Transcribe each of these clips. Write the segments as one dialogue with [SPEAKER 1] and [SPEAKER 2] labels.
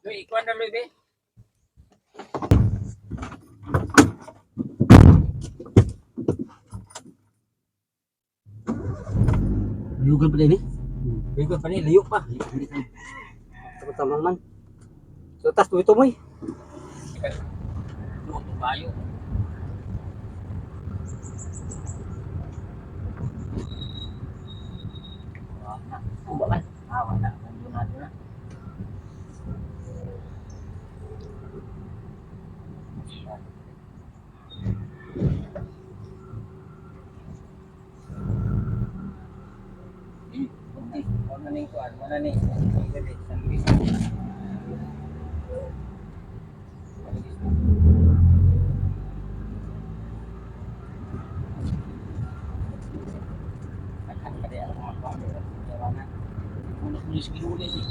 [SPEAKER 1] Luy, ikuan na Luy, be.
[SPEAKER 2] Lugal pa din eh.
[SPEAKER 1] Ikaw pa ni, layo pa.
[SPEAKER 2] Takot tamang man. So tas tuwi to mo eh.
[SPEAKER 1] Luto bayo.
[SPEAKER 2] Kuba man.
[SPEAKER 1] Awa na, nandun na na. Ano na yung kuan? Ano na yung dali, sandwich. Akan pa din ako mga kuan. Jawanan. Ano ko yung sinulit eh.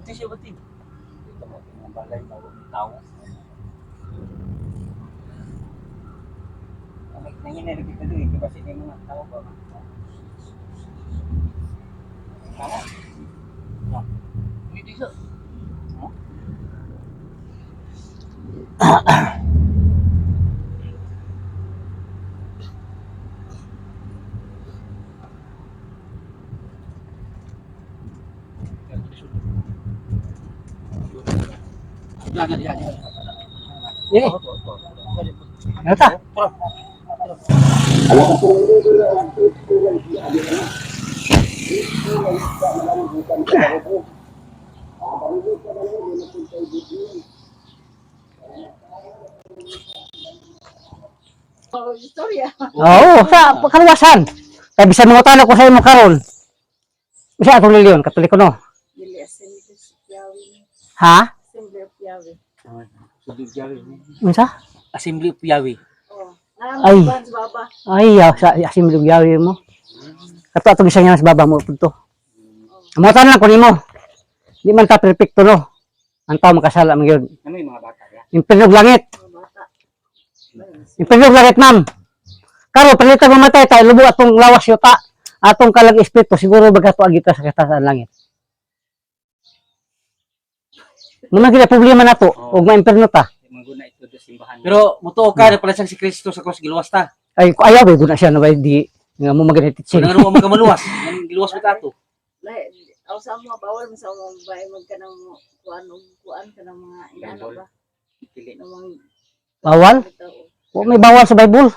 [SPEAKER 2] Ito siya batin.
[SPEAKER 1] Ito mo, mga balay, bago tao. Ang nangyayari kita doon, di ba sila yung mga tao ba? Tama? No. Hindi siya. No?
[SPEAKER 2] Yan, yan, yan. Eh, ano ta?
[SPEAKER 3] Oh, istorya.
[SPEAKER 2] Oo, sa kaluwasan. Kaya bisan mga tanong ko sa imo karon. Bisa atong liliyon, katoliko no. Ha?
[SPEAKER 3] Assembly of Piawi.
[SPEAKER 2] Unsa?
[SPEAKER 1] Assembly of Yahweh.
[SPEAKER 3] Oh.
[SPEAKER 2] Ay.
[SPEAKER 3] Sa baba.
[SPEAKER 2] Ay, yaw, sa asim lugyawi mo. Kato ato bisan yan sa baba mo punto. Mga tanong lang ko nimo. Di man ta perfecto no. Ang tao makasala man gyud.
[SPEAKER 1] Ano yung mga bata ya?
[SPEAKER 2] Impernog langit.
[SPEAKER 3] Mga bata.
[SPEAKER 2] Impernog langit ma'am. Karo palitan mamatay tayo lubo atong lawas yuta. Atong kalang espiritu siguro bagato agita sa katasan langit. Muna gila problema na to, ug ma-imperno ta.
[SPEAKER 1] Maguna ito sa simbahan.
[SPEAKER 4] Pero mutuo ka na pala siyang si Kristo sa cross giluwas ta.
[SPEAKER 2] Ay, ko ayaw, eh, guna siya na ba, di, nga mo maganit
[SPEAKER 4] So
[SPEAKER 2] teaching.
[SPEAKER 4] nang mga maluwas, nang giluwas mo tato.
[SPEAKER 3] Lahi, aw sa mga bawal mo sa mga bahay mag ka ng kuan ug kuan ka ng mga inana ba.
[SPEAKER 1] Pili.
[SPEAKER 3] Ng mga
[SPEAKER 2] Bawal?
[SPEAKER 3] tao.
[SPEAKER 2] O, may bawal sa Bible.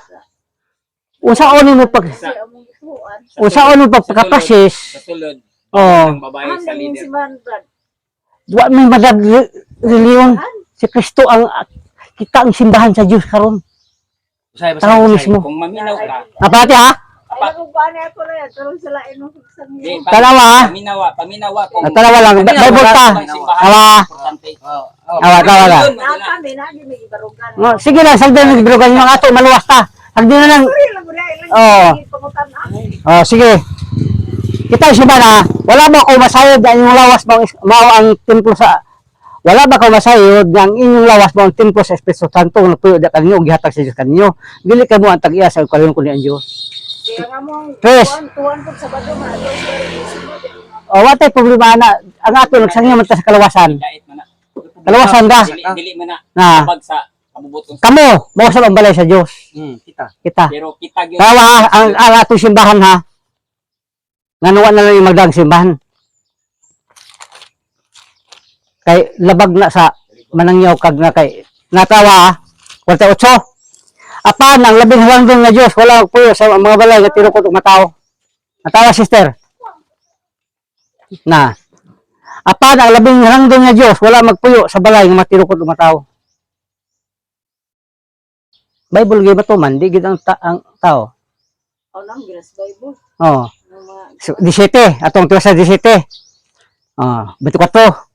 [SPEAKER 2] Unsa ono mo pag,
[SPEAKER 3] Kasi among kuan.
[SPEAKER 2] unsa ono pag pagkaprasis,
[SPEAKER 1] Sa sulod,
[SPEAKER 2] oh,
[SPEAKER 1] ang babae sa
[SPEAKER 3] Ang nanging
[SPEAKER 1] leader.
[SPEAKER 3] si Man Brad.
[SPEAKER 2] Wa may madag re- reliyon. Si Kristo ang, kita ang simbahan sa Diyos karon.
[SPEAKER 4] Usay ba
[SPEAKER 2] Tao
[SPEAKER 4] sa
[SPEAKER 2] mismo.
[SPEAKER 1] Kung maminaw ka,
[SPEAKER 2] Napati ha? Ha?
[SPEAKER 1] paminawa, paminawa kung
[SPEAKER 2] Ah, Dalawa lang, Bi- Bible ta. Awa.
[SPEAKER 4] Oh,
[SPEAKER 2] awa, tawa ka. No, sige lang, sagdan ng birugan ato, maluwas ta. Sagdan na lang,
[SPEAKER 3] lang na.
[SPEAKER 2] oh, sige. Kita simbahan ha, wala ba ko masayod ang inyong lawas mo, mao ang templo sa, wala ba ko masayod nga ang inyong lawas mo ang templo sa Espiritu Santo nga puyo da ug gihatag sa Dios kanyo. Dili ka mo ang tag-iya sa kalihon ko ni ang Dios.
[SPEAKER 3] Kaya nga mo, tuwan, tuwan po sa bato nga. Tuwan sa bato.
[SPEAKER 2] O watay problema na ang ato nagsangya man ta sa kalawasan.
[SPEAKER 1] Man na.
[SPEAKER 2] Kalawasan ka.
[SPEAKER 1] Dili, man na.
[SPEAKER 2] Na
[SPEAKER 1] Kabag sa kabubutong
[SPEAKER 2] kamo mo sa ang balay sa Dios.
[SPEAKER 4] Hmm, kita.
[SPEAKER 2] Kita.
[SPEAKER 1] Pero kita.
[SPEAKER 2] Tawa ha, ang, ang ato simbahan ha. Nganuwa na lang yung magdaang simbahan. Kay labag na sa manangyaw kag na kay natawa ha. Kwenta otso. Apan ang labing halangdong na Dios wala po sa mga balay nga tirukot og matao. Natawa sister. Na. Apan ang labing halangdong na Dios wala magpuyo sa balay nga matirukot og matao. Bible gyud ba to man di gid ang, ta- ang tao.
[SPEAKER 3] O nang ginas Bible.
[SPEAKER 2] Oh. So, 17, atong tuwa sa 17. Ah, 24.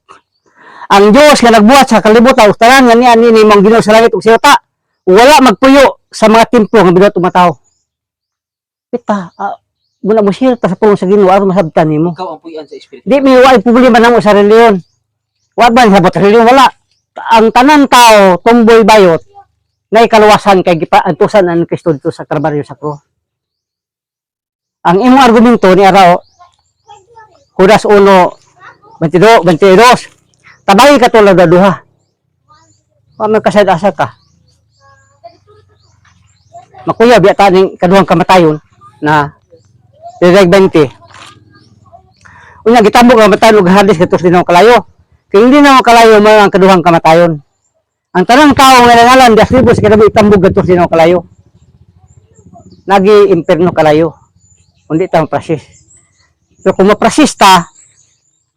[SPEAKER 2] Ang Dios nga nagbuhat sa kalibutan ug tanan nga niya ni mong Ginoo sa langit ug sa yuta, wala magpuyo sa mga templo nga mga tawo. Kita, ah, muna mo siya sa pulong sa Ginoo aron masabtan nimo.
[SPEAKER 4] Ikaw ang puyan sa espiritu.
[SPEAKER 2] Di mi wa problema namo sa reliyon. Wa ba sa reliyon wala. Ang tanan tao tumboy bayot na ikaluwasan kay gipaantusan ang Kristo dito sa Kalbaryo sa krus. Ang imong argumento ni Arao Judas 1 22 22 Tabay ka tulad na duha. Wa man kasad asa ka. Makuya biya ta ning kaduhang kamatayon na Direk 20. Unya gitambok ang matayon og hadis katus din kalayo. Kay hindi na kalayo mo ang kaduhang kamatayon. Ang tanang tao nga nangalan di aslibo sa kinabi itambog katus din kalayo. Nagi imperno kalayo. Hindi ta prasis. So kung maprasista,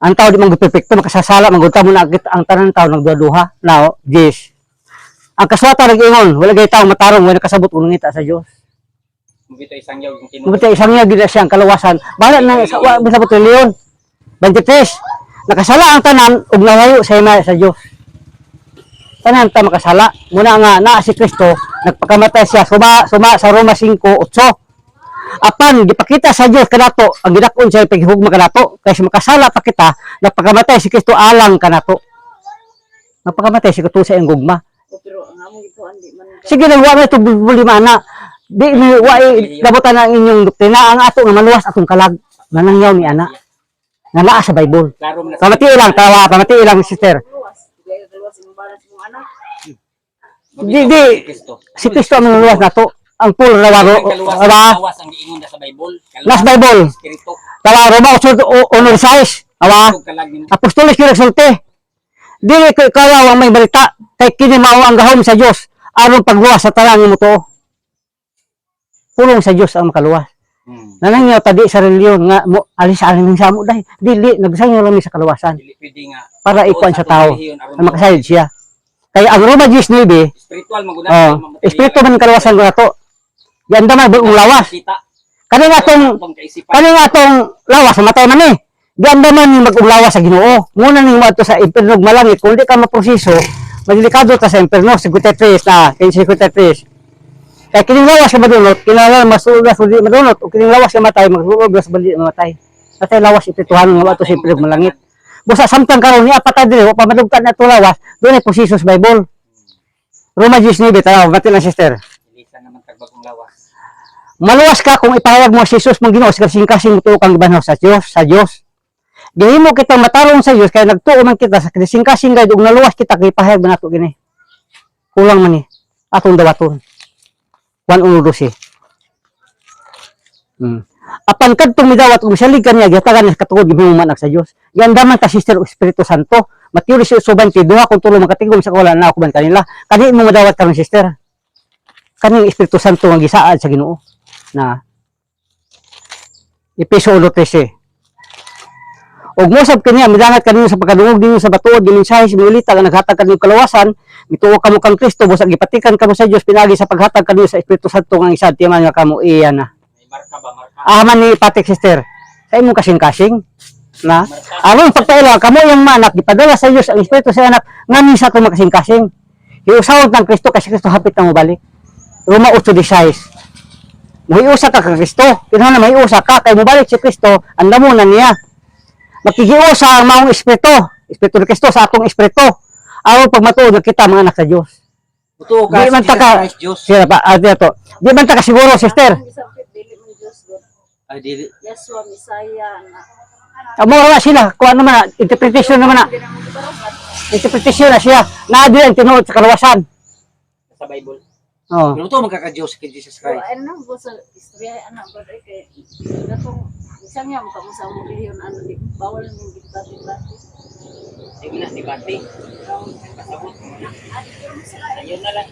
[SPEAKER 2] ang tao di man perfecto makasasala magunta mo na ang tanang tao nagduduha na yes. Ang kaswata nag-ingon, wala gay tao matarong wala kasabot unong ngita sa Dios.
[SPEAKER 1] Mabito isang yaw yung tinuro.
[SPEAKER 2] Mabuti isang niya gina siyang kalawasan. Bahala na sa wa sa leon. 23. Nakasala ang tanan ug nalayo sa ima sa Dios. Tanan ta makasala. Muna nga naa si Kristo nagpakamatay siya suma suma sa Roma 5:8. Apan gipakita sa Dios kanato ang gidakon siya paghigugma kanato kay sa makasala pa kita nagpakamatay si Kristo alang kanato. Nagpakamatay si Kristo sa iyang gugma.
[SPEAKER 3] Pero ang among man
[SPEAKER 2] Sige lang, wa may tubuli mana. Di mi wa dabutan ang inyong doktrina ang ato nga maluwas atong kalag. Manangyaw ni ana. Nga naa sa Bible. Pamati lang tawa, pamati lang sister.
[SPEAKER 3] Di.
[SPEAKER 2] Di si Kristo ang maluwas nato. Ang full rawaro
[SPEAKER 1] Kaluwas
[SPEAKER 2] rawa
[SPEAKER 1] ang giingon na sa Bible.
[SPEAKER 2] nas Bible.
[SPEAKER 1] Espiritu.
[SPEAKER 2] Tawa Roma usod honor size. Awa
[SPEAKER 1] Kung kalag nimo.
[SPEAKER 2] apostolos kira sulti. Dili ko ikaw ang may balita kay kini mao ang gahom sa Dios aron pagluwas sa talang mo to. Pulong sa Dios ang makaluwas.
[SPEAKER 1] Hmm.
[SPEAKER 2] Nanangyaw tadi sa reliyon nga mo alis alin ng samo dai dili nagsanyo lang sa kaluwasan
[SPEAKER 1] Dili pwede nga.
[SPEAKER 2] para ikuan sa tao na makasayod siya kaya ang Roma 19
[SPEAKER 1] Spiritual maguna.
[SPEAKER 2] oh espiritu man kaluwasan ko nato ganda man ang lawas. kani nga tong kani nga tong lawas matay man ni ganda man ni mag-ulawas sa Ginoo. Muna ni mo sa imperno ug malangit kung di ka maproseso madelikado ta sa imperno. 53 na 53 kaya kining lawas ka madunot, kinala masugas di madunot, o kining lawas ka matay, magsugas mo di mamatay. Matay lawas ipituhan nga ato sa imperno malangit. Busa samtang karon ni apat dire, wa pa madugtan na to lawas, doon ay position sa Bible. Roma 19, tara, mati na sister.
[SPEAKER 1] Ilisan naman tagbagong lawas.
[SPEAKER 2] Maluwas ka kung ipahayag mo si Jesus mong Ginoo kasing-kasing mo tuo kang gibanhaw sa Dios, sa Dios. Gihimo kita matarong sa Dios kaya nagtuo man kita sa kasing-kasing gayud ug naluwas kita kay ipahayag man nato gini. Kulang man ni atong dawaton. 1:12. Hmm. Apan kadtong midawat ug misalig kaniya gihatagan sa katungod gihimo man sa Dios. Giandaman ta sister Espiritu Santo. 18:20 duha kung tulo makatigom sa kawalan na ako man kanila. Kani mo madawat karon sister. Kaning Espiritu Santo nga gisaad sa Ginoo na Episo 1.13 Og mosab kaniya midangat kanino sa pagkadungog ninyo sa batuod gining sa milita nga naghatag kanino kalawasan mituo kamo kang Kristo busa gipatikan kamo sa Dios pinagi sa paghatag kanino sa Espiritu Santo nga isa timan nga kamo iya na.
[SPEAKER 1] Marka ba? Marka.
[SPEAKER 2] aman ni patik sister. Sa imong kasing-kasing na? Aron pagpaila kamo yung manak gipadala sa Dios ang Espiritu sa anak ngani sa to makasing-kasing. Iusawod ng Kristo kasi Kristo hapit na mo balik. Roma 8:16 Mahiusa ka kang Kristo. Kinahanglan na mahiusa ka kay mobalik si Kristo, ang damo na niya. Makikiusa ang maong espiritu, espiritu ni Kristo sa atong espiritu. Aron pag matuod na kita mga anak sa Dios.
[SPEAKER 4] Totoo ka.
[SPEAKER 2] Di man taka. Sira pa ah, to. Di man ta ka siguro sister.
[SPEAKER 3] Dili.
[SPEAKER 4] Ay, dili.
[SPEAKER 3] Yeshua, Messiah, na.
[SPEAKER 2] Amo ra sila, kuan naman na, interpretation naman na.
[SPEAKER 3] Na.
[SPEAKER 2] Interpretation na siya. Naa di ang tinuod sa kalawasan.
[SPEAKER 1] Sa Bible.
[SPEAKER 2] Oh.
[SPEAKER 4] Pero totoo magkaka-Diyos kay Jesus
[SPEAKER 3] So,
[SPEAKER 4] Christ.
[SPEAKER 3] ano na po sa istorya, anak ba, kay, datong, isang niya, mukha mo sa reliyon, ano, di, bawal yung gitbati-bati.
[SPEAKER 1] Di mo na, di bati. Ayun na lang.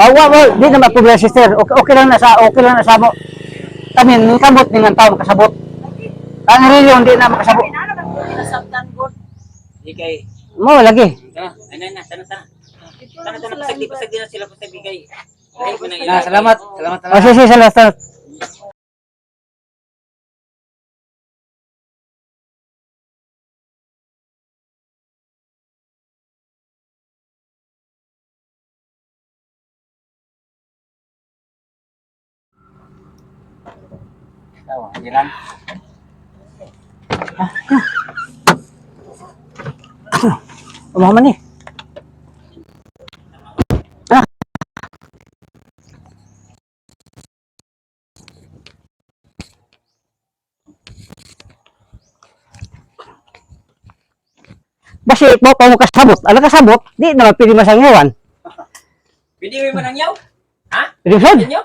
[SPEAKER 2] Oh, wa, wa, di na maproblema sister. Okay, okay lang na sa okay lang na sa mo. Kami ning kamot ning ang tao makasabot. Ang reliyon di na makasabot.
[SPEAKER 3] Nasabtan God.
[SPEAKER 1] Di kay.
[SPEAKER 2] Mo lagi.
[SPEAKER 1] Tara, ano na, tara, tara.
[SPEAKER 3] Ito
[SPEAKER 1] Tara,
[SPEAKER 3] lang
[SPEAKER 1] tara,
[SPEAKER 3] sila,
[SPEAKER 1] pasag di,
[SPEAKER 3] iba.
[SPEAKER 1] pasag di na sila.
[SPEAKER 3] Oh,
[SPEAKER 1] Ay, ko na
[SPEAKER 3] basta
[SPEAKER 4] Ah, salamat. Salamat
[SPEAKER 2] Oh,
[SPEAKER 4] talaga.
[SPEAKER 2] sige, sige, salamat.
[SPEAKER 4] Tawa, jiran.
[SPEAKER 2] Umaman ni. Ah. Basi mo pa mo kasabot. Ala kasabot, di naman pili masangyawan.
[SPEAKER 1] Pwede mo manangyaw? Ha?
[SPEAKER 2] Di sad.
[SPEAKER 1] Pwede nyo?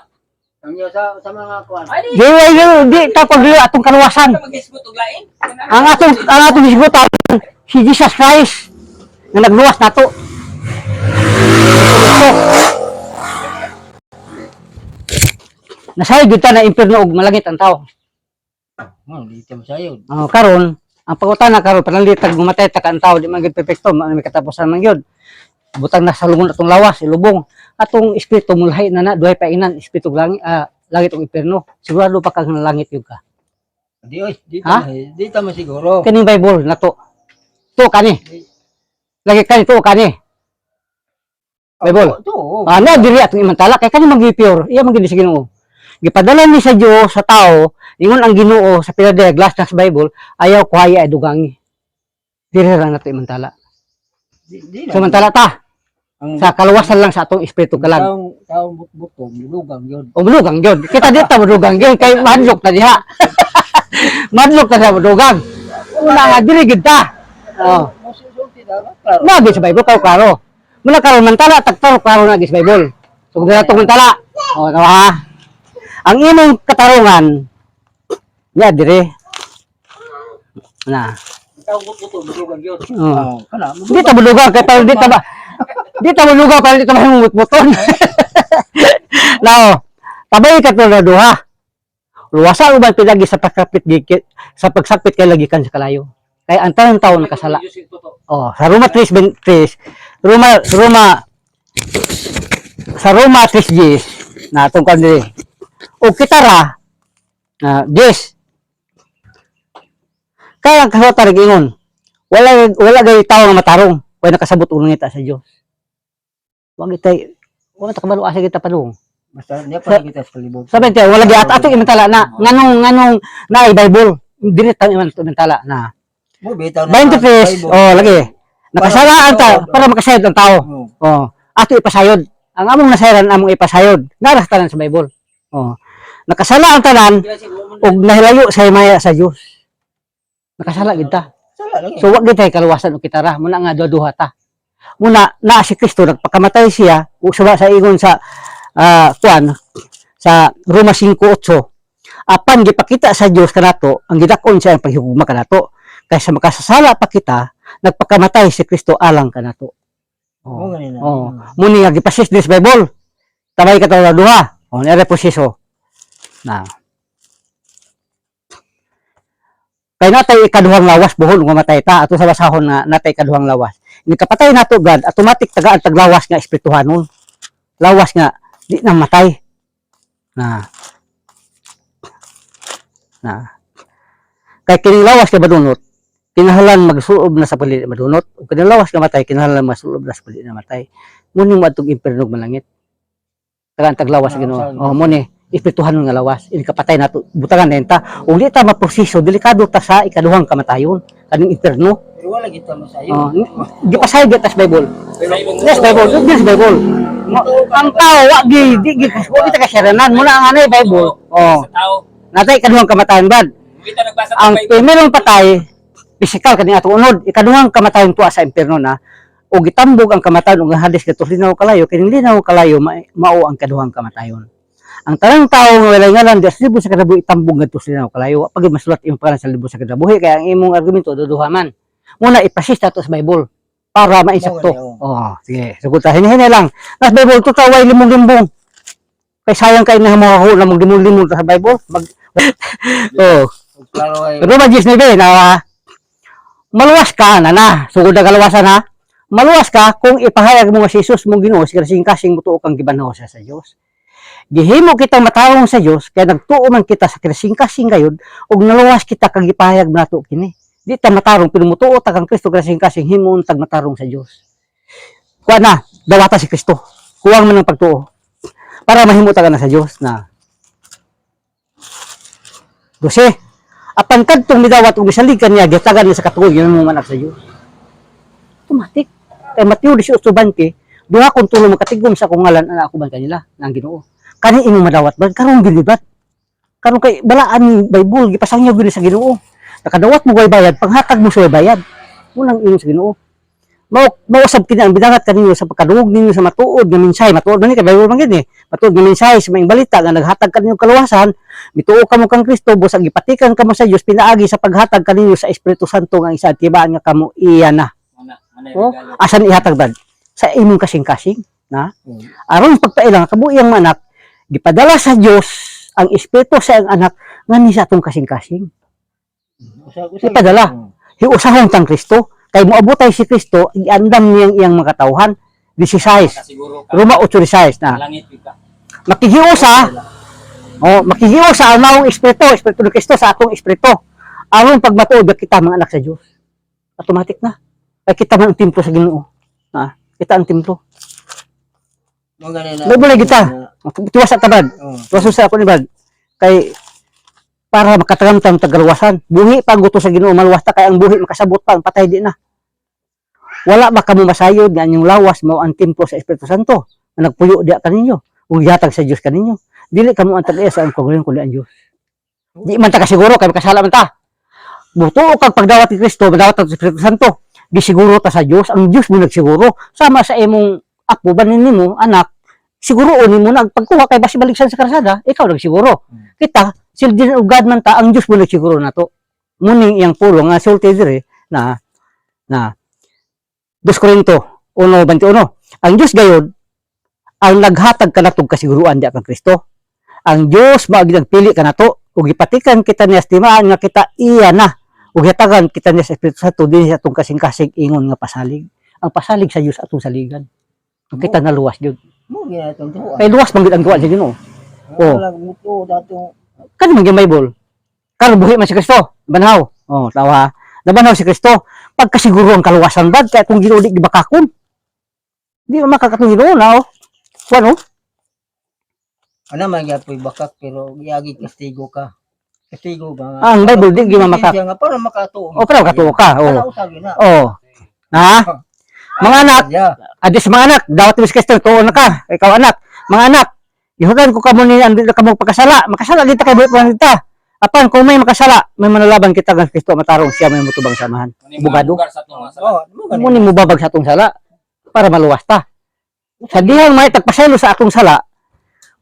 [SPEAKER 4] Ang sa sa mga kuan.
[SPEAKER 1] Di.
[SPEAKER 2] Di ay di, tapos di atong kaluwasan. Ang atong ang atong hisgutan si Jesus Christ nga nagluwas nato. Nasay gyud ta na impierno og malangit ang tao.
[SPEAKER 4] Oh, di ta masayod.
[SPEAKER 2] Oh, karon ang pangutana karon panalit tag gumatay ta kan tao di man gyud perpekto man may katapusan man gyud. Butang na sa lungon atong lawas ilubong atong espiritu mulhay na na duhay pa inan espiritu ug langit ah, langit ug impierno. Sigurado pa kag langit gyud ka.
[SPEAKER 4] Di oy, di ta di ta masiguro.
[SPEAKER 2] Kaning Bible nato. To kani. Lagi kani to kani. Bible.
[SPEAKER 4] To.
[SPEAKER 2] Ano diri atong imantala kay kani magi-pure. Iya magindi sa Ginoo. Gipadala ni sa Dios sa tao, ingon ang Ginoo sa pinadala glass sa Bible, ayaw kuhaya ay dugangi. Diri ra nato imantala.
[SPEAKER 4] Di, di na.
[SPEAKER 2] Samantala ta
[SPEAKER 4] Ang
[SPEAKER 2] sa kaluwasan lang sa atong espiritu kalag.
[SPEAKER 4] taong taong butbuton, lugang yun.
[SPEAKER 2] O mulugang gyud. Kita dito mulugang gyud kay madlok na diha. madlok na sa mulugang. Una nga diri gyud ta. Oh. Nagi sa Bible kaw klaro. Muna karon mantala tagtaro klaro nagi sa Bible. So kung natong mantala. O tawa. Ang imong katarungan ya dire. Na.
[SPEAKER 4] Taong butbuton, lugang yun.
[SPEAKER 2] Oh. Di ta bulugan kay pero di ta ba. Di ta bulugan para di ta. Now, tabay ka to na duha. Luwasa uban pilagi sa pagkapit sa pagsakpit kay lagikan sa kalayo. Kay ang tanang tawo nakasala. Oh, sa Roma 3 ben 3 Roma Roma sa Roma 3 Gs na kan diri. O kitara na Gs. Kaya ang kasota ingon. Wala wala gay tawo nga matarong. Kaya nakasabot ulo ngita sa Dios. Wag itay wala ta kabalo asa kita palung.
[SPEAKER 4] Basta niya pa kita sa palibot.
[SPEAKER 2] Sabi tayo wala gyat ato imantala na nganong nganong na Bible. Dili ta imantala na.
[SPEAKER 4] Mo bitaw
[SPEAKER 2] 23 oh lagi. Nakasala ang tao para makasayod ang tao.
[SPEAKER 4] Oh.
[SPEAKER 2] Ato ipasayod. Ang among nasayaran among ipasayod. Naras tanan sa Bible. Oh. Nakasala ang tanan ug nahilayo sa himaya sa Dios. Nakasala gid ta.
[SPEAKER 4] Sala lang.
[SPEAKER 2] So wag gid tay kaluwasan og kitara muna nga duha ta. Muna na si Kristo nagpakamatay siya ug sa ingon sa ah kuan sa Roma 5:8. Apan gipakita sa Dios kanato ang gidakon siya ang paghigugma kanato. Kaysa makasasala pa kita, nagpakamatay si Kristo alang kanato.
[SPEAKER 4] Mo ganina.
[SPEAKER 2] Oh, muni nga gipasis this Bible. Tabay ka tayo duha. Oh, nere proseso. Na. Kay natay ikaduhang lawas buhol nga matay ta ato sa basahon nga natay ikaduhang lawas. Ni kapatay nato God, automatic taga ang taglawas nga espirituhanon. Lawas nga di na matay. Na. Na. Kay kini lawas nga madunot, kinahanglan magsuob na sa palit madunot ug kini lawas nga matay kinahanglan masuob na sa palit na matay muni mo atong imperno ug malangit tagaan taglawas sa Ginoo oh mo ni espirituhan nga lawas ini kapatay nato butangan na ta. Ug di ta maproseso delikado ta sa ikaduhang kamatayon kaning imperno
[SPEAKER 4] Pero wala kita masayo.
[SPEAKER 2] oh gipasay gyud ta sa Bible. Yes Bible yes Bible. Mo- ang tao wa gi di gi wa kita kasyaranan muna ang anay Bible. Oh. Natay ikaduhang kamatayon bad. Ang
[SPEAKER 1] ng
[SPEAKER 2] primerong patay physical kani ato unod ikaduhang kamatayon tuwa sa impierno na o gitambog ang kamatayon ug ang hadis kadto linaw kalayo kining linaw kalayo ma- mao ang kaduhang kamatayon ang tanang tao nga walay ngalan di libo sa kadabuhi itambog ngadto linaw kalayo. Pag masulat imong pangalan sa libo sa kadabuhi kaya ang imong argumento duduha man. Muna ipasis nato sa Bible para mainsakto oh sige. Sugot ta hini lang nas Bible to taway limong limbong. Kay sayang kay na mo ako na limong limong sa Bible mag oh pero magis na ba na maluwas ka na na. Sugod na kalawasan ha maluwas ka kung ipahayag mo nga si Jesus mong Ginoo si kasing kasing mutuo kang gibanhaw siya sa Dios gihimo kita matarong sa Dios kaya nagtuo man kita sa kasing kasing gayud ug naluwas kita kag ipahayag nato kini di ta matarong pero mutuo ta kang Kristo kasing kasing himon tag matarong sa Dios kuha na dawata si Kristo kuwang man ang pagtuo para mahimo ta ka na sa Dios na Jose, apan kadtong midawat ug misaligan niya gitagan niya sa katuig mo manak sa Dios. Automatic. Kay Mateo 18:20, duha kong tulo makatigom sa akong ngalan ana ako man kanila nang Ginoo. Kani imong madawat ba karon gilibat. Karon kay balaan ni Bible gipasangyaw gyud sa Ginoo. Nakadawat mo way bayad panghatag mo sa bayad. Unang ingon sa Ginoo. Mao mausab kini ang bidangat kaninyo sa pagkaduog ninyo sa matuod nga minsay matuod man ni kay Bible man gid ni. Matuod nga minsay sa maing balita nga naghatag kaninyo kaluwasan mituo kamo kang Kristo busag gipatikan kamo sa Dios pinaagi sa paghatag kaninyo sa Espiritu Santo nga isa tibaan nga kamo iya na. Oh, asan ihatag bad? Sa imong kasing-kasing, na?
[SPEAKER 4] Hmm.
[SPEAKER 2] Aron pagpailang kabuyang manak, gipadala sa Dios ang espiritu sa ang anak ngani sa atong kasing-kasing.
[SPEAKER 4] Usag- usag-
[SPEAKER 2] Ipadala.
[SPEAKER 4] Hmm.
[SPEAKER 2] Hiusahon tang Kristo kay moabotay si Kristo iandam niyang iyang mga katawhan 16
[SPEAKER 1] Kasiguro ka.
[SPEAKER 2] Roma 8:16 na makihiusa oh makihiusa ang maong espiritu espiritu ni Kristo sa atong espiritu aron pagmatuod kita mga anak sa Dios automatic na kay kita man ang templo sa Ginoo ha kita ang templo
[SPEAKER 4] Mo ganina.
[SPEAKER 2] Bulay kita. Tiwas sa tabad.
[SPEAKER 4] Oh.
[SPEAKER 2] Tiwas sa ako ni bad. Kay para makatagamtam tagaluwasan. Buhi pag gusto sa Ginoo maluwas ta kay ang buhi makasabot pa ang patay di na. Wala ba kamo masayod nga yung lawas mao ang templo sa Espiritu Santo. Nagpuyo diya kaninyo. Ug yatag sa Dios kaninyo. Dili kamo ang tagaya sa ang kagulong kundi ang Dios. Di man ta kasiguro kay makasala man ta. Buto kag pagdawat ni Kristo, madawat ang Espiritu Santo. Di siguro ta sa Dios, ang Dios mo nagsiguro sama sa imong apo ba nimo anak siguro ni mo nag pagkuha kay basi baliksan sa karsada ikaw nagsiguro kita children of God man ta ang Dios mo nagsiguro nato muning iyang pulo nga sulti dire na na 2 Korinto 1:21 ang Dios gayud ang naghatag kanatog kasiguruan di kang Kristo. Ang Dios mao gid nagpili kanato ug gipatikan kita niya estimaan nga kita iya na. Ug hatagan kita niya sa Espiritu Santo dinhi sa atong kasing-kasing ingon nga pasalig. Ang pasalig sa Dios atong saligan. Ug kita naluwas jud
[SPEAKER 4] Mo gina itong tuwa.
[SPEAKER 2] kay luwas man gid ang gawa sa Ginoo oh.
[SPEAKER 4] Wala muto dato.
[SPEAKER 2] kani man gyud Bible karon buhi man si Kristo banhaw oh tawa nabanaw si Kristo pagkasiguro ang kaluwasan bad kay kung Ginoo di gibakakon di man makakatong Ginoo na oh kuno
[SPEAKER 4] Ano man gyapon bakak pero giagi kastigo ka. Kastigo ba?
[SPEAKER 2] Ah, ang Bible, di gyud mamakak.
[SPEAKER 4] Nga para makatuo.
[SPEAKER 2] oh para katuo ka oh oh ha mga anak
[SPEAKER 4] Yeah.
[SPEAKER 2] adis mga anak dawat mo si Kristo tuon na ka ikaw anak mga anak Ihugan ko kamo ni andi ka mo pagkasala makasala kita kay buhi pa kita apan kung may makasala may manalaban kita ng Kristo matarong siya may mutubang samahan Bugado.
[SPEAKER 1] mga
[SPEAKER 4] Oh, mo
[SPEAKER 2] mo ni mo babag sa atong sala para maluwas ta. Sa dihang may tagpasaylo sa atong sala,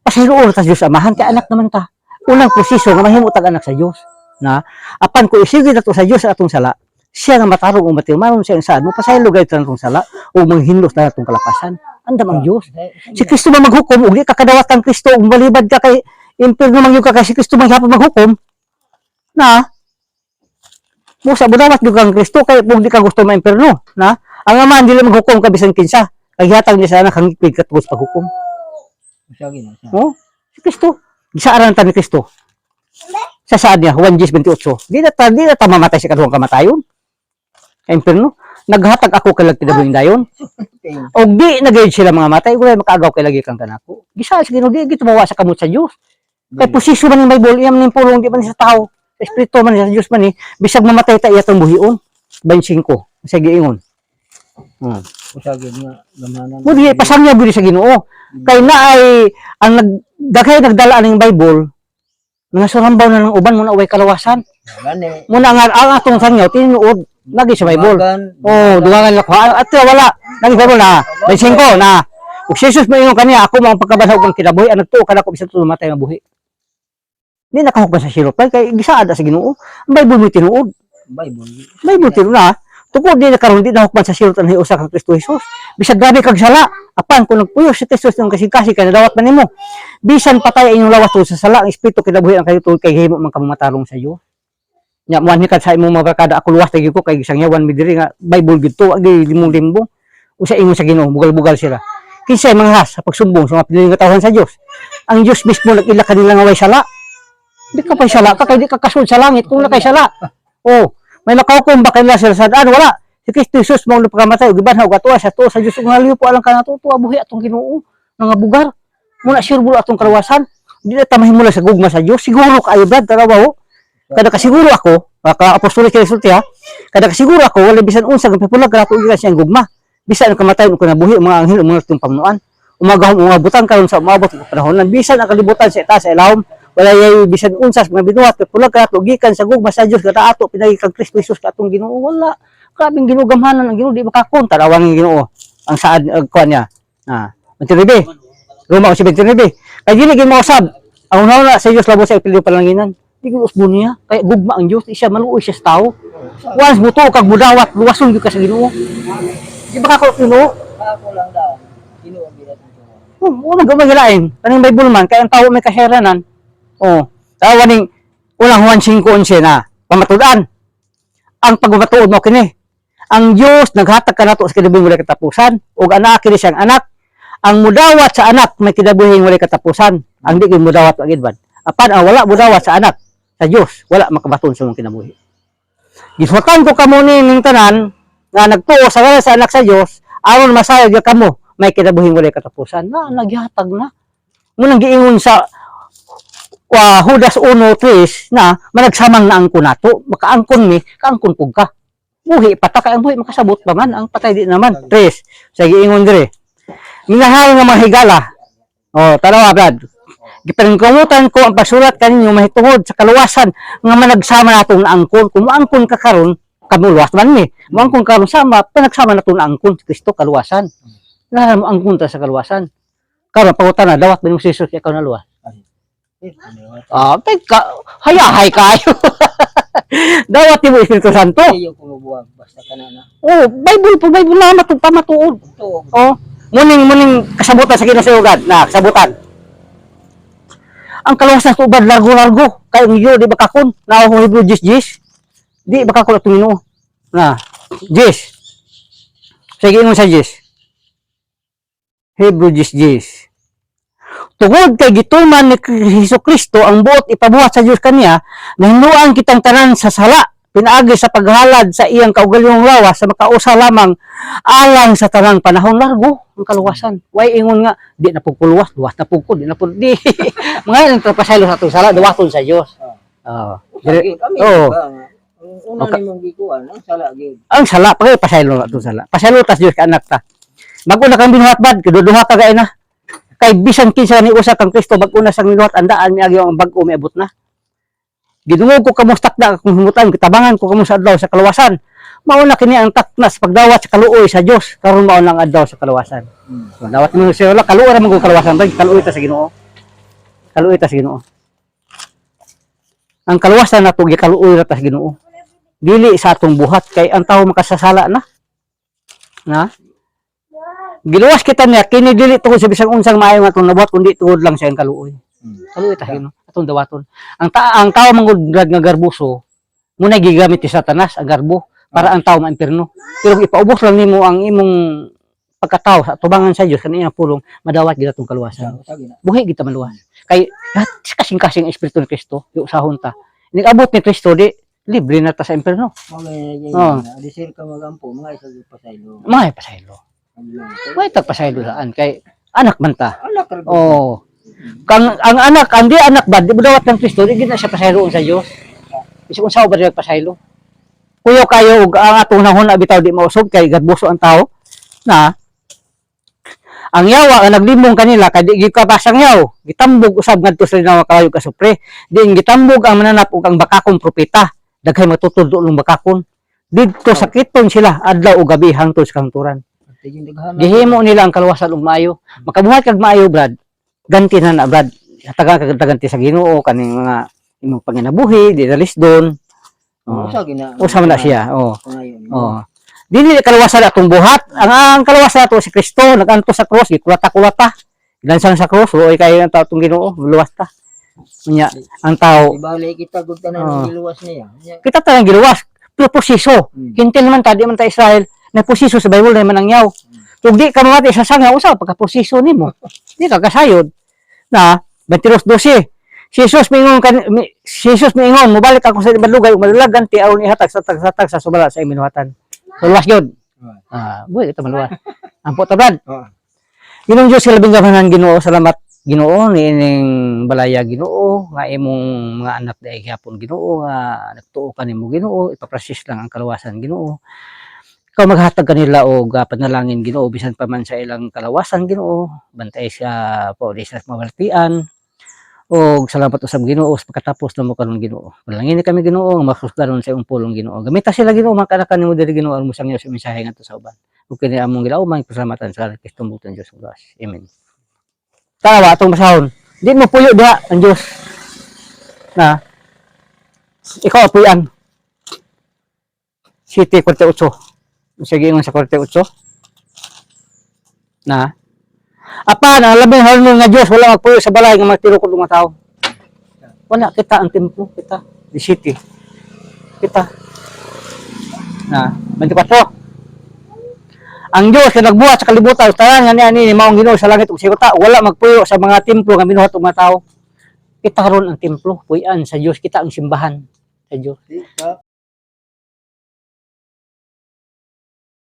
[SPEAKER 2] pasaylo ulo ta sa Diyos amahan kay anak naman ta. Unang proseso nga mahimo tag anak sa Dios. Na apan ko isigi nato sa Dios sa atong sala, siya nga matarong o matimaron siya ang saan mo pasaylo gayud ta natong sala o manghinlos na natong kalapasan. Andam ang Dios. Si Kristo man maghukom ug di ka kadawat kang Kristo ug malibad ka kay impierno man gyud ka kay si Kristo man gyapon maghukom. Na mo sa budawat gyud kang Kristo kay kung di ka gusto ma impierno, na ang ama dili maghukom ka bisan kinsa. Kay hatag niya sana kang ipig katugos paghukom. Oh, si Kristo. Gisaaran ta ni Kristo. Sa saan niya, 1 Gs 28. Di na di na ta mamatay sa kaduhang kamatayon. Kay impierno. Naghatag ako kay lagti dayon. Og di na gayud sila mga matay, wala makaagaw kay lagi kang kanako. Gisa sa Ginoo di gid tumawa sa kamot sa Dios. Kay posisyon man ng Bible, iyam ning pulong di man sa tao. Sa espiritu man sa Dios man ni, bisag mamatay ta iya tong buhion. 25. Sige ingon. Hmm.
[SPEAKER 4] Usagi nga gamanan.
[SPEAKER 2] Mo di pasangya budi sa Ginoo. Kay na ay ang nagdaghay nagdala ning Bible mga surambaw na ng uban mo na way kalawasan. Muna nga ang atong sangyaw tinuod lagi sa Bible. Oh, dugangan lang ko. At wala. Nang Bible na. May singko na. Ug si Jesus ingon kaniya, ako ang pagkabasa ug ang kinabuhi, ang nagtuo ka na ko bisan tulo matay nga buhi. Di nakahukman sa sirop kay gisaad sa Ginoo. Ang Bible mo tinuod.
[SPEAKER 4] Bible.
[SPEAKER 2] Bible tinuod na. Tungkol di na karon di na hukman sa sirop ang hiusa kang Kristo Jesus. Bisag grabe kag sala. Apan kung nagpuyo si Kristo ng kasing-kasi kay nadawat man nimo. Bisan patay inyong lawas sa sala, ang espiritu kinabuhi ang kayo kay himo man kamatarong sa iyo. Nya mo ni sa imong mga barkada ako luwas tagi ko kay isang yawan mi diri nga Bible gid to agi limong limbo. Usa ingon sa Ginoo bugal-bugal sila. Kinsay mga has sa pagsumbong sa mga piniling katawhan sa Dios. Ang Dios mismo nagila kanila nga way sala. Di ka pa sala ka kay di ka kasunod sa langit kung nakay sala. Oh, may nakaukom ba kanila sila sa daan wala. Si Kristo Jesus mo pagkamatay ug giban og atuwa sa tuwa sa Dios ug naliw po alang kana tuwa buhi atong Ginoo nga bugar. Muna sure bulo atong kalawasan. Di na ta mahimula sa gugma sa Dios. Siguro kaayo brad tarawa ho. Kada kasiguro ako, ka apostolic kay sulti ha. Kada kasiguro ako wala bisan unsa ng pipulag grato gikan siyang gugma. Bisan ang kamatayon ko nabuhi mga anghel mga tung pamnuan. Umagahom umabutan karon sa umabot ng panahon nan bisan ang kalibutan sa itaas sa ilawom wala yay bisan unsas mga binuhat pipulag grato gikan sa gugma sa Dios kada ato pinagi kang Kristo Jesus katong Ginoo wala. Grabing ginugamhanan ang Ginoo di makakon tarawan ng Ginoo ang saad uh, kuan niya. Ah. Roma o si Mentiribe. Kay dili gyud mausab. Ang una sa Dios labo sa ipilyo palanginan. Di ko usbo niya. Kaya gugma ang Diyos. Siya maluoy siya sa tao. Once buto kag mudawat, luwason gyud ka sa Ginoo. Di ba ka ko Ginoo?
[SPEAKER 4] Ako lang daw. Ginoo bilat mo.
[SPEAKER 2] Oh, wala gamay gilain. Kaning Bible man kay ang tao may kaseranan. Oh, tawa ning unang Juan 5:11 na pamatudan. Ang pagmatuod mo kini. Ang Dios naghatag kanato sa kinabuhing walay katapusan ug anak kini siyang anak. Ang mudawat sa anak may kinabuhing walay katapusan. Ang di gyud mudawat wa gid man. Apan ang wala mudawat sa anak sa Dios, wala makabaton sa mong kinabuhi. Gisutan ko kamo ni ning tanan nga nagtuo sa wala sa anak sa Dios, aron masayod gyud kamo may kinabuhing walay katapusan. Na naghatag na. Munang giingon sa wa Judas 1:3 na managsamang na angkon nato, makaangkon mi, kaangkon pug ka. Buhi pata kay ang buhi makasabot pa man, ang patay di naman. Tres. Sa giingon dire. Minahay nga mga higala. Oh, tanawa brad. Gipaningkamutan ko ang pasulat kaninyo mahitungod sa kaluwasan nga managsama nato na angkon. Kung maangkon ka karon, kamuluwas man mi. Maangkon karon sama, panagsama nato na angkon si Kristo kaluwasan. Lahat mo angkon ta sa kaluwasan. Karon pangutan na dawat binung Jesus kay ikaw na luwas. Ah, teka, hayahay kayo. dawat ni mo Espiritu Santo.
[SPEAKER 4] Iyo ko mabuwag basta kanana.
[SPEAKER 2] Oh, Bible po, Bible na matug pamatuod. Oh, muning muning kasabutan sa kinasayugan na kasabutan. Ang kaluwasan sa ubad largo-largo kay ang di ba kakon na ako Hebrew jis jis. Di ba kakon atong Ginoo. Na jis. Sige ingon sa jis. Hebrew jis jis. Tungod kay gituman ni Kristo ang buot ipabuhat sa Dios kaniya, nahinuan kitang tanan sa sala pinaagi sa paghalad sa iyang kaugalingong lawas sa makausa lamang alang sa tanang panahon largo ang kaluwasan. Way ingon nga di na pugkuluwas, luwas na pugko, di na pug di. Mga ilang trapasaylo sa sala dawaton sa Dios.
[SPEAKER 4] Kami
[SPEAKER 2] Oo.
[SPEAKER 4] ba nga. Ang una
[SPEAKER 2] Okay.
[SPEAKER 4] nimong gikuan, ang sala gyud.
[SPEAKER 2] Ang sala pa pasaylo na atong sala. Pasaylo tas Dios ka anak ta. Bago na kang binuhat bad, kiduduha ka kay na. Kay bisan kinsa ni usa kang Kristo bago na sang binuhat andaan agi ang bag-o miabot na. Gidungog ko kamo sa takda kung himutan kitabangan ko kamo sa adlaw sa kaluwasan. Mauna kini ang takna sa pagdawat sa kaluoy sa Dios karon mao ang adlaw sa kaluwasan.
[SPEAKER 4] Hmm.
[SPEAKER 2] So, dawat mo siya wala kaluoy ra man ko kaluwasan tag kaluoy ta sa Ginoo. Kaluoy ta sa Ginoo. Ang kaluwasan nato gikaluoy ra ta sa Ginoo. Dili sa atong buhat kay ang tao makasasala na. Na? Giluwas kita niya kini dili tungod sa bisang unsang maayo nga atong nabuhat kundi tungod lang sa iyang kaluoy.
[SPEAKER 4] Hmm.
[SPEAKER 2] Kaluoy ta Ginoo atong dawaton. Ang ta ang tao mangud drag nga garbuso muna gigamit ni Satanas ang garbo para ang tao maimperno. Pero ipaubos lang nimo ang imong pagkatao sa tubangan sa Dios kaniyang pulong madawat gid atong kaluwasan. Buhi kita maluwas. Kay kasing-kasing espiritu ni Kristo, di usahon ta. Nag-abot ni Kristo di libre na ta sa imperno.
[SPEAKER 4] Mga
[SPEAKER 2] Oo.
[SPEAKER 4] oh. disir ka magampo, mga isa pasaylo.
[SPEAKER 2] Mga pasaylo. May tagpasaylo saan kay anak man ta.
[SPEAKER 4] Anak ra.
[SPEAKER 2] Oh. Kang ang anak, ang di anak ba, di mo dawat ng Kristo, di na siya pasaylo sa Dios. Bisag unsa ba diya pasaylo? Kuyo kayo ug ang atong nahon na bitaw di mausog kay gadbuso ang tao. Na ang yawa nga naglimong kanila kay di gikapasang yaw. Gitambog usab ngadto sa linaw kayo ka supre. Diin gitambog ang mananap ug ang bakakon propeta. Daghay matutudlo ng bakakon. Didto sakiton sila adlaw ug gabi hangtod sa kanturan. Gihimo nila ang kaluwasan ug maayo. Makabuhat kag maayo brad ganti na na brad hatagan kag ganti sa Ginoo kaning mga imong panginabuhi di dalis doon oh.
[SPEAKER 4] Usa gina.
[SPEAKER 2] usa man na siya oh oh dili kaluwasan atong buhat ang ang kaluwasan nato si Kristo naganto sa krus gikulata-kulata Gansang sa krus, luoy kayo ng tao ginoo, luwas ta. Nya, ang tao,
[SPEAKER 4] Ibalik kita gud tanan ng giluwas niya.
[SPEAKER 2] Kita talang giluwas, pero posiso.
[SPEAKER 4] Hmm.
[SPEAKER 2] Kintil naman ta, di man ta Israel, na posiso sa Bible na man ang yaw. Kung di ka mamati sa sanga, usaw, pagka posiso ni mo. Di ka kasayod. Na, 22.12. Si Jesus mingon kan si Jesus mingon mobalik ako sa ibang lugar malulag ganti aron ihatag sa tag sa subala sa iminuhatan. So luwas gyud. Ah, buhay kita maluwas. Ampo ta brad. Ginong Diyos sa labing gamanan Ginoo salamat Ginoo nining balaya Ginoo nga imong mga anak dai gyapon Ginoo nga nagtuo ka nimo Ginoo ipaprasis lang ang kalawasan Ginoo ikaw maghatag kanila og uh, panalangin Ginoo bisan pa man sa ilang kalawasan Ginoo bantay sa po di sa mawaltian og salamat usab Ginoo sa pagkatapos na mo karon Ginoo. Panalangin kami Ginoo makusgaron sa imong pulong Ginoo. Gamita sila Ginoo makanakan nimo diri Ginoo ang musang sa mensahe ngadto sa uban. Ug kini among gilauman pasalamatan sa Kristo mutan Dios ug amen. Tawa atong basahon. Di mo puyo diha ang Dios na ikaw apuyan City 48 sige ingon sa 48 na Apan, ang labing harnon nga Diyos, wala magpuyo sa balay nga magtiro ko mga tao. Wala, kita ang templo, kita. The city. Kita. Na, 24. Ang Diyos na nagbuhat sa kalibutan, tanan nga niya ni maong Ginoo sa langit ug sa yuta, wala magpuyo sa mga templo nga binuhat og mga tao. Kita karon ang templo, puyan sa Diyos, kita ang simbahan sa Diyos.
[SPEAKER 4] Di ka